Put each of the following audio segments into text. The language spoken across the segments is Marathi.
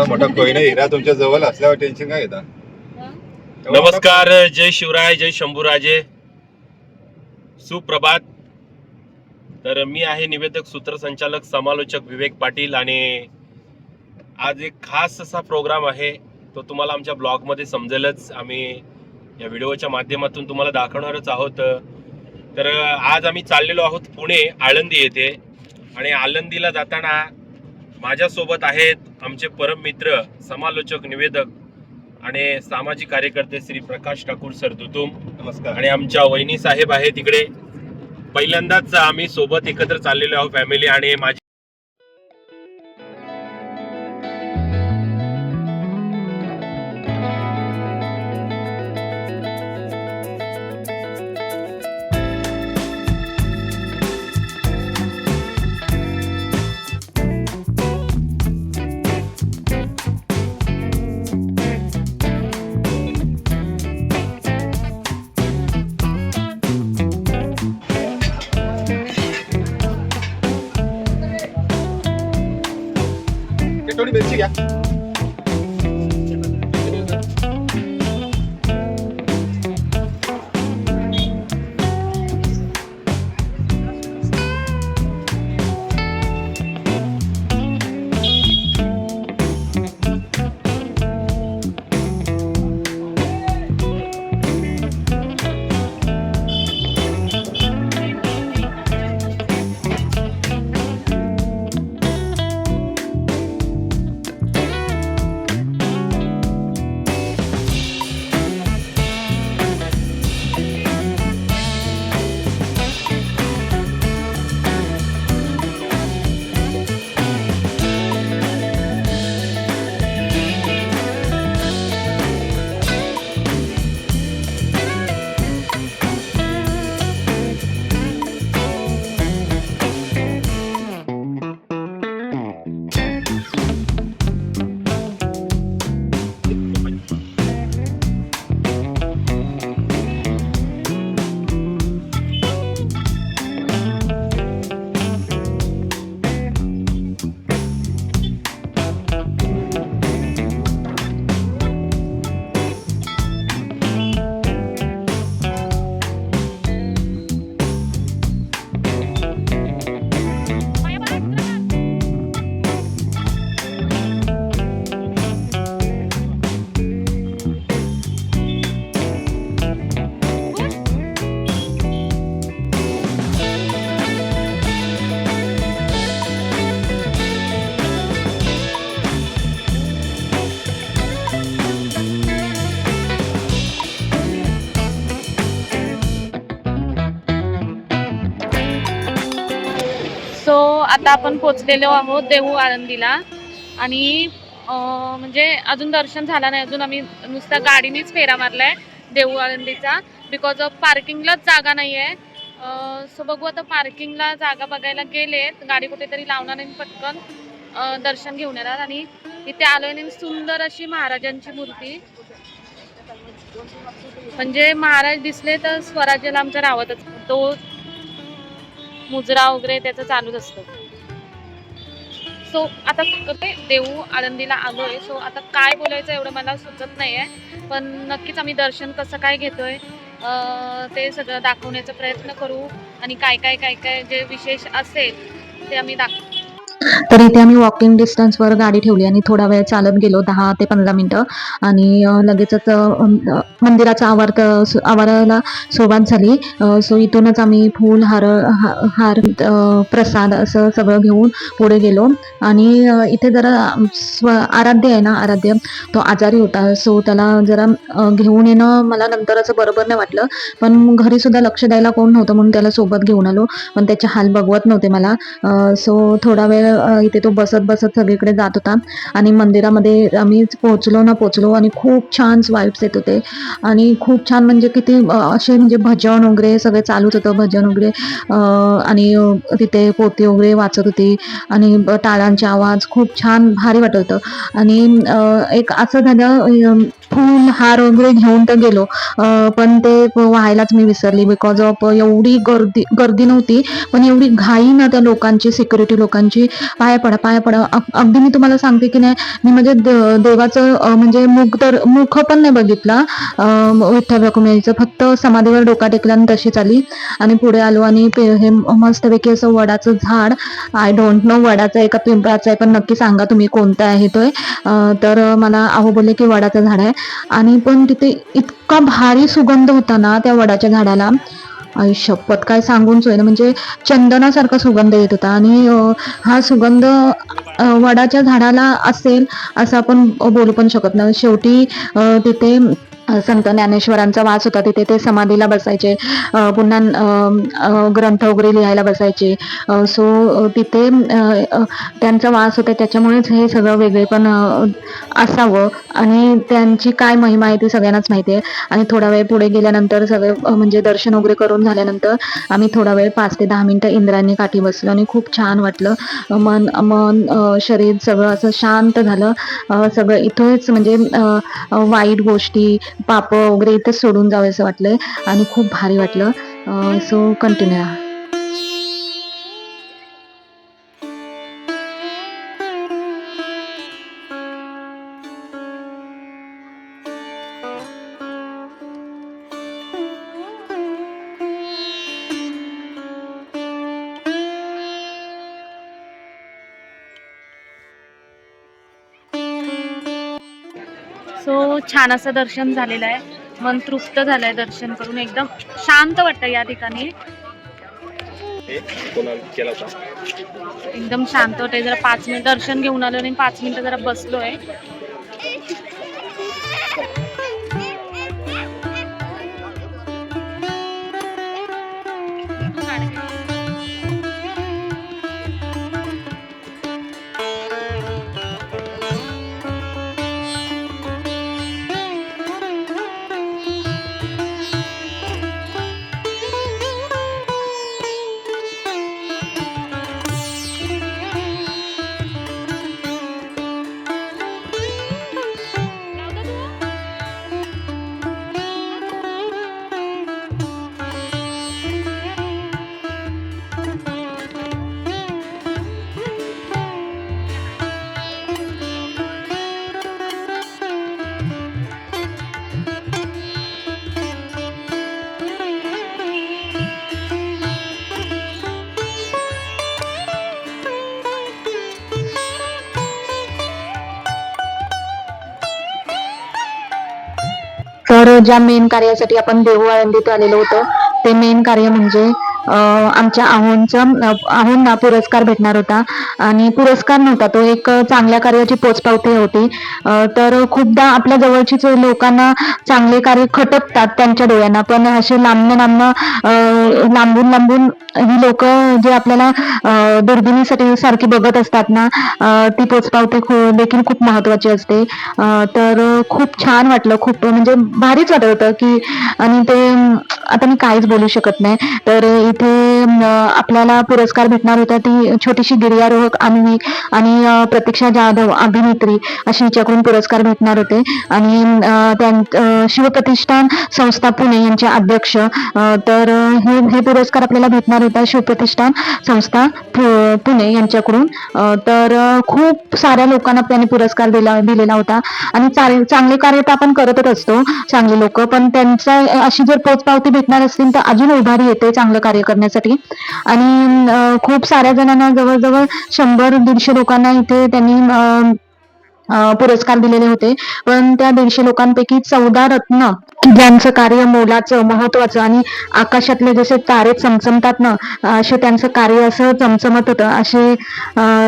एवढा मोठा कोयना हिरा तुमच्या जवळ असल्यावर टेन्शन काय घेता? नमस्कार जय शिवराय जय शंभूराजे. सुप्रभात. तर मी आहे निवेदक सूत्रसंचालक समालोचक विवेक पाटील आणि आज एक खास असा प्रोग्राम आहे. तो तुम्हाला आमच्या ब्लॉगमध्ये समजेलच. आम्ही या व्हिडिओच्या माध्यमातून तुम्हाला दाखवणारच आहोत. तर आज आम्ही चाललेलो आहोत पुणे आळंदी येथे. आणि आळंदीला जाताना माझ्यासोबत आहेत आमचे परम मित्र समालोचक निवेदक आणि सामाजिक कार्यकर्ते श्री प्रकाश ठाकूर सर दुतुम. नमस्कार. आणि आमच्या वहिनी साहेब आहे तिकडे पहिल्यांदाच आम्ही सोबत एकत्र चाललेलो आहोत फॅमिली आणि माझी ते आता आपण पोचलेलो आहोत देहू आळंदीला. आणि म्हणजे अजून दर्शन झालं नाही. अजून आम्ही नुसत्या गाडीनेच फेरा मारलाय देहू आळंदीचा. बिकॉज ऑफ पार्किंगलाच जागा नाही आहे सो बघू आता पार्किंगला जागा बघायला गेले गाडी कुठेतरी लावणार नाही पटकन. दर्शन घेऊन येणार. आणि इथे आलोय आणि सुंदर अशी महाराजांची मूर्ती. म्हणजे महाराज दिसले तर स्वराज्याला आमच्या रावतच. तो मुजरा वगैरे त्याचं चालूच असतं. सो आता ते देऊ आळंदीला आलोय. सो आता काय बोलायचं एवढं मला सुचत नाहीये. पण नक्कीच आम्ही दर्शन कसं काय घेतोय आहे ते सगळं दाखवण्याचा प्रयत्न करू. आणि काय काय काय काय जे विशेष असेल ते आम्ही दाखवू. तर इथे आम्ही वॉकिंग डिस्टन्सवर गाडी ठेवली आणि थोडा वेळ चालत गेलो दहा ते पंधरा मिनटं. आणि लगेचच मंदिराचा आवार आवाराला सुरुवात झाली. सो इथूनच आम्ही फूल हार हार प्रसाद असं सगळं घेऊन पुढे गेलो. आणि इथे जरा स्व आराध्य आहे ना आराध्य. तो आजारी होता सो त्याला जरा घेऊन येणं मला नंतर असं बरोबर नाही वाटलं. पण घरी सुद्धा लक्ष द्यायला कोण नव्हतं म्हणून त्याला सोबत घेऊन आलो. पण त्याचे हाल बघवत नव्हते मला. सो थोडा वेळ इथे तो बसत बसत सगळीकडे जात होता. आणि मंदिरामध्ये आम्ही पोचलो ना पोचलो आणि खूप छान वाईब्स येत होते. आणि खूप छान म्हणजे किती असे म्हणजे भजन वगैरे सगळे चालूच होतं भजन वगैरे. आणि तिथे पोती वगैरे वाचत होती. आणि टाळांचे आवाज खूप छान भारी वाटत होतं. आणि एक असं झालं फूल हार वगैरे घेऊन तर गेलो. पण ते व्हायलाच मी विसरली बिकॉज ऑफ एवढी गर्दी गर्दी नव्हती पण एवढी घाई ना त्या लोकांची सिक्युरिटी लोकांची. पाया पडा पाया पडा. अगदी मी तुम्हाला सांगते की नाही मी म्हणजे द- देवाचं म्हणजे मुख तर मुख पण नाही बघितला. विठ्ठल रखुमाईचं फक्त समाधीवर डोका टेकला आणि तशीच आली आणि पुढे आलो आणि पे- हे मस्तपैकी असं वडाचं झाड. आय डोंट नो वडाचं आहे का पिंपळाचं आहे पण नक्की सांगा तुम्ही कोणता आहे तो. तर मला अहो बोलले की वडाचं झाड आहे. आणि पण तिथे इतका भारी सुगंध होता ना त्या वडाच्या झाडाला. आई शपथ काय सांगून सोय ना म्हणजे चंदनासारखा सुगंध येत होता. आणि हा सुगंध वडाच्या झाडाला असेल असं आपण बोलू पण शकत नाही. शेवटी अं, तिथे संत ज्ञानेश्वरांचा वास होता. तिथे ते समाधीला बसायचे. पुन्हा ग्रंथ वगैरे लिहायला बसायचे. सो तिथे त्यांचा वास होता. त्याच्यामुळेच हे सगळं वेगळे पण असावं. आणि त्यांची काय महिमा आहे ती सगळ्यांनाच माहिती आहे. आणि थोडा वेळ पुढे गेल्यानंतर सगळे म्हणजे दर्शन वगैरे करून झाल्यानंतर आम्ही थोडा वेळ पाच ते दहा मिनटं इंद्रांनी काठी बसलो आणि खूप छान वाटलं. मन मन शरीर सगळं असं शांत झालं. सगळं इथेच म्हणजे वाईट गोष्टी पाप वगैरे इथेच सोडून जावे असं वाटलंय आणि खूप भारी वाटलं. सो कंटिन्यू छान असं दर्शन झालेलं आहे. मन तृप्त झालंय दर्शन करून. एकदम शांत वाटतं या ठिकाणी. एकदम शांत वाटतंय. जरा पाच मिनिट दर्शन घेऊन आलो आणि पाच मिनिटं जरा बसलोय. ज्या मेन कार्यासाठी आपण देहू आळंदीत आलेलो होतो ते मेन कार्य म्हणजे आमच्या आहोंचं अं, आहोंना पुरस्कार भेटणार होता. आणि पुरस्कार नव्हता तो एक चांगल्या कार्याची पोचपावती होती. तर खूपदा आपल्या जवळचीच लोकांना चांगले कार्य खटकतात त्यांच्या डोळ्यांना. पण असे लांबनं लांबनं लांबून लांबून ही लोक जे आपल्याला दुर्बिणीसाठी सारखी बघत असतात ना ती पोचपावती देखील खूप महत्वाची असते. तर खूप छान वाटलं खूप म्हणजे भारीच वाटत होतं की आणि ते आता मी काहीच बोलू शकत नाही. तर इथे आपल्याला पुरस्कार भेटणार होता ती छोटीशी गिर्यारोहक अन्वी आणि प्रतीक्षा जाधव अभिनेत्री अशी हिच्याकडून पुरस्कार भेटणार होते. आणि त्यां शिवप्रतिष्ठान संस्था पुणे यांचे अध्यक्ष तर हे हे पुरस्कार आपल्याला भेटणार होता शिवप्रतिष्ठान संस्था पुणे यांच्याकडून. तर खूप साऱ्या लोकांना त्यांनी पुरस्कार दिला दिलेला होता. आणि चांगले चांगले कार्य तर आपण करतच असतो चांगले लोक. पण त्यांचा अशी जर पोचपावती भेटणार असतील तर अजून उभारी येते चांगलं कार्य करण्यासाठी. आणि खूप साऱ्या जणांना जवळजवळ शंभर दीडशे लोकांना इथे त्यांनी पुरस्कार दिलेले होते. पण त्या दीडशे लोकांपैकी चौदा रत्न ज्यांचं कार्य मोलाचं महत्वाचं आणि आकाशातले जसे तारे चमचमतात ना असे त्यांचं कार्य असं चमचमत होतं असे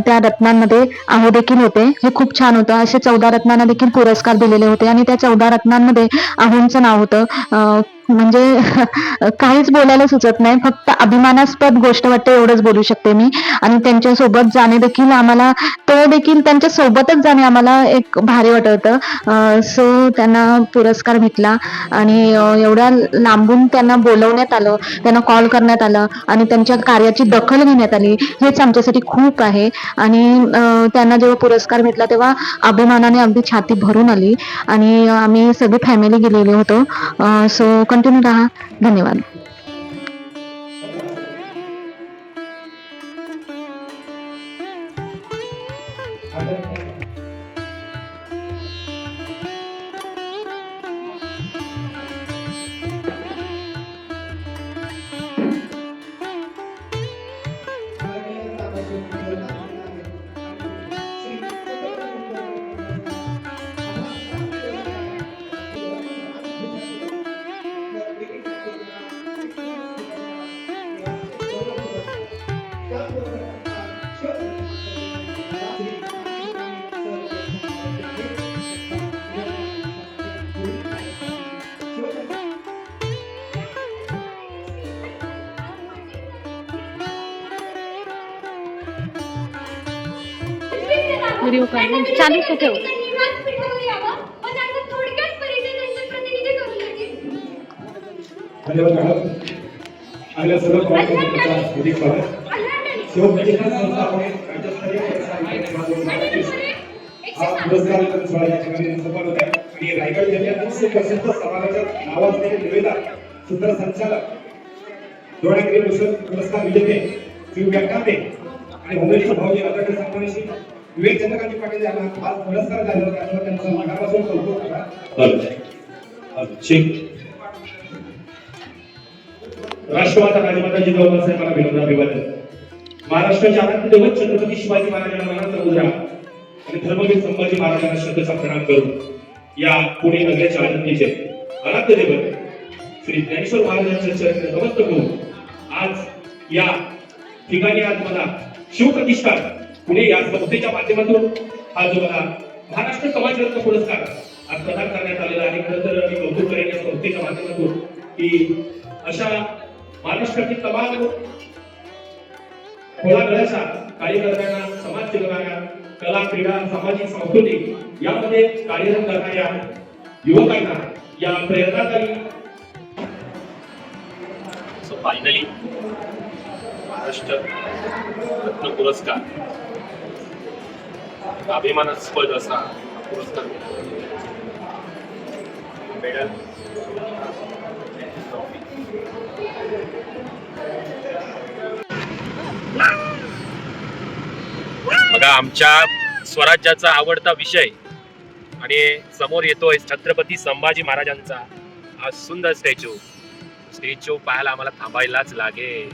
त्या रत्नांमध्ये आहो देखील होते. हे खूप छान होतं. असे चौदा रत्नांना देखील पुरस्कार दिलेले होते आणि त्या चौदा रत्नांमध्ये आहोंचं नाव होतं अं, म्हणजे काहीच बोलायला सुचत नाही. फक्त अभिमानास्पद गोष्ट वाटते एवढंच बोलू शकते मी. आणि त्यांच्यासोबत जाणे देखील आम्हाला तो देखील त्यांच्या सोबतच जाणे आम्हाला एक भारी वाटत. सो त्यांना पुरस्कार भेटला. आणि एवढ्या लांबून त्यांना बोलवण्यात आलं त्यांना कॉल करण्यात आलं आणि त्यांच्या कार्याची दखल घेण्यात आली हेच आमच्यासाठी खूप आहे. आणि त्यांना जेव्हा पुरस्कार भेटला तेव्हा अभिमानाने अगदी छाती भरून आली. आणि आम्ही सगळी फॅमिली गेलेले होतो. सो कंटिन्यू राहा धन्यवाद पुणे राज्यस्तरीय पुरस्कार विजेते माननीय हा पुरस्कार सोहळा आणि रायगड जिल्ह्यातील सुप्रसिद्ध सूत्रसंचालक पुरस्कार विजेते श्री व्याख्याते आणि भुवनेश्वर भाऊजी राजाकडे सन्मानित विवेक चंद्रकांत पाटील यांना आज पुरस्कार झाला त्यामुळे त्यांचं मनापासून कौतुक करा. राष्ट्रमाता राजमाता जिजाऊ मला विनोद अभिवादन महाराष्ट्राचे आराध्य दैवत छत्रपती शिवाजी महाराजांना मनाचा मुद्रा आणि धर्मवीर संभाजी महाराजांना श्रद्धेचा प्रणाम करून या पुणे नगराच्या आनंदीचे आराध्य दैवत श्री ज्ञानेश्वर महाराजांच्या चरित्र नमस्कार करून आज या ठिकाणी आज मला शिवप्रतिष्ठान पुणे या संस्थेच्या माध्यमातून हा जो मला महाराष्ट्र समाजरत्न पुरस्कार आज प्रदान करण्यात आलेला आहे. खरं तर मी कौतुक करेन या संस्थेच्या माध्यमातून की अशा महाराष्ट्रातील तमाम खोलागळ्याच्या कार्यकर्त्यांना समाज सेवकांना कला क्रीडा सामाजिक सांस्कृतिक यामध्ये कार्यरत करणाऱ्या युवकांना या प्रेरणादायी सो फायनली महाराष्ट्र रत्न पुरस्कार. अभिमानास्पद असा पुरस्कार मेडल. बघा आमच्या स्वराज्याचा आवडता विषय आणि समोर येतोय छत्रपती संभाजी महाराजांचा हा सुंदर स्टॅच्यू. स्टॅच्यू पाहायला आम्हाला थांबायलाच लागेल.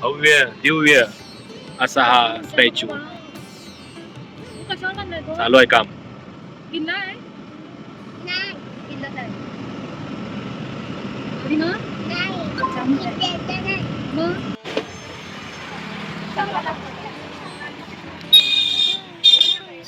भव्य दिव्य असा हा स्टॅच्यू. चालू आहे काम. किल्ला आहे?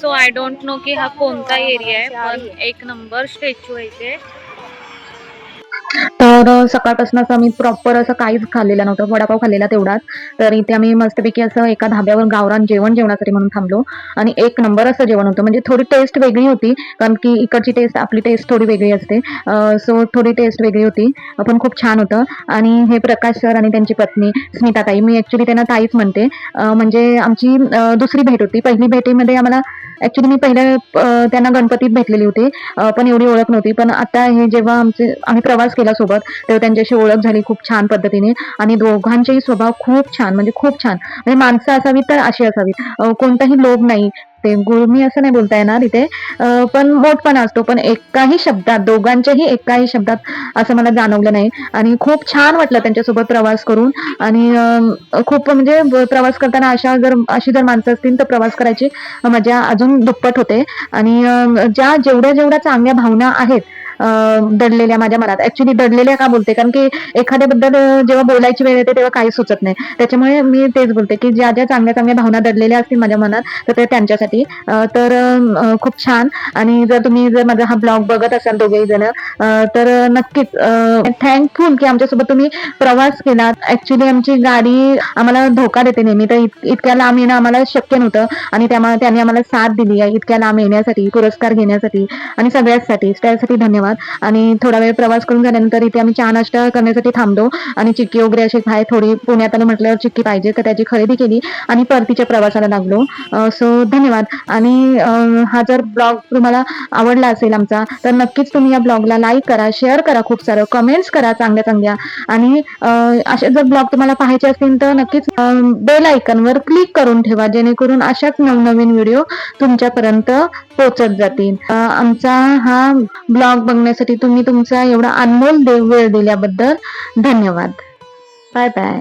सो आय डोंट नो की हा कोणता एरिया आहे पण एक नंबर स्टॅच्यू आहे इथे. तर सकाळपासून असं आम्ही प्रॉपर असं काहीच खाल्लेलं नव्हतं. वडापाव खाल्लेला तेवढाच. तर इथे आम्ही मस्तपैकी असं एका धाब्यावर गावरान जेवण जेवणासाठी म्हणून थांबलो. आणि एक नंबर असं जेवण होतं. म्हणजे थोडी टेस्ट वेगळी होती. कारण की इकडची टेस्ट आपली टेस्ट थोडी वेगळी असते. सो थोडी टेस्ट वेगळी होती. पण खूप छान होतं. आणि हे प्रकाश सर आणि त्यांची पत्नी स्मिता ताई मी ऍक्च्युली त्यांना ताईच म्हणते. म्हणजे आमची दुसरी भेट होती. पहिली भेटीमध्ये आम्हाला ऍक्च्युली मी पहिल्या त्यांना गणपतीत भेटलेली होती. पण एवढी ओळख नव्हती. पण आता हे जेव्हा आमचे आम्ही प्रवास केला सोबत तेव्हा त्यांच्याशी ओळख झाली खूप छान पद्धतीने. आणि दोघांचेही स्वभाव खूप छान म्हणजे खूप छान. म्हणजे माणसं असावीत तर अशी असावीत. कोणताही लोभ नाही. ते गुळमी असं नाही बोलता येणार इथे. पण मोठपणा असतो पण एकाही शब्दात दोघांच्याही एकाही शब्दात असं मला जाणवलं नाही. आणि खूप छान वाटलं त्यांच्यासोबत प्रवास करून. आणि खूप म्हणजे प्रवास करताना अशा जर अशी जर माणसं असतील तर प्रवास करायची मजा अजून दुप्पट होते. आणि ज्या जेवढ्या जेवढ्या चांगल्या भावना आहेत दडलेल्या माझ्या मनात. ऍक्च्युली दडलेल्या का बोलते? कारण की एखाद्याबद्दल जेव्हा बोलायची वेळ येते तेव्हा काही सुचत नाही. त्याच्यामुळे मी तेच बोलते की ज्या ज्या चांगल्या चांगल्या भावना दडलेल्या असतील माझ्या मनात तर ते त्यांच्यासाठी. तर खूप छान. आणि जर तुम्ही जर माझा हा ब्लॉग बघत असाल दोघेही जण तर नक्कीच थँकफुल की आमच्यासोबत तुम्ही प्रवास केला ऍक्च्युली आमची गाडी आम्हाला धोका देते नेहमी. तर इत- इतक्या लांब येणं आम्हाला शक्य नव्हतं. आणि त्यामुळे त्यांनी आम्हाला साथ दिली आहे. इतक्या लांब येण्यासाठी पुरस्कार घेण्यासाठी आणि सगळ्याचसाठी त्यासाठी धन्यवाद. आणि थोडा वेळ प्रवास करून झाल्यानंतर इथे आम्ही चहा नाश्ता करण्यासाठी थांबलो. आणि चिक्की वगैरे अशी आहे थोडी पुण्यात आलं म्हटल्यावर चिक्की पाहिजे तर त्याची खरेदी केली आणि परतीच्या प्रवासाला लागलो. सो धन्यवाद. आणि हा जर ब्लॉग तुम्हाला आवडला असेल आमचा तर नक्कीच तुम्ही या ब्लॉगला लाईक करा शेअर करा खूप सारं कमेंट्स करा चांगल्या चांगल्या. आणि असे जर ब्लॉग तुम्हाला पाहायचे असतील तर नक्कीच बेल आयकनवर क्लिक करून ठेवा जेणेकरून अशाच नवनवीन व्हिडिओ तुमच्यापर्यंत पोहोचत जातील. आमचा हा ब्लॉग बघण्यासाठी तुम्ही तुमचा एवढा अनमोल देव वेळ दिल्याबद्दल धन्यवाद. Bye bye.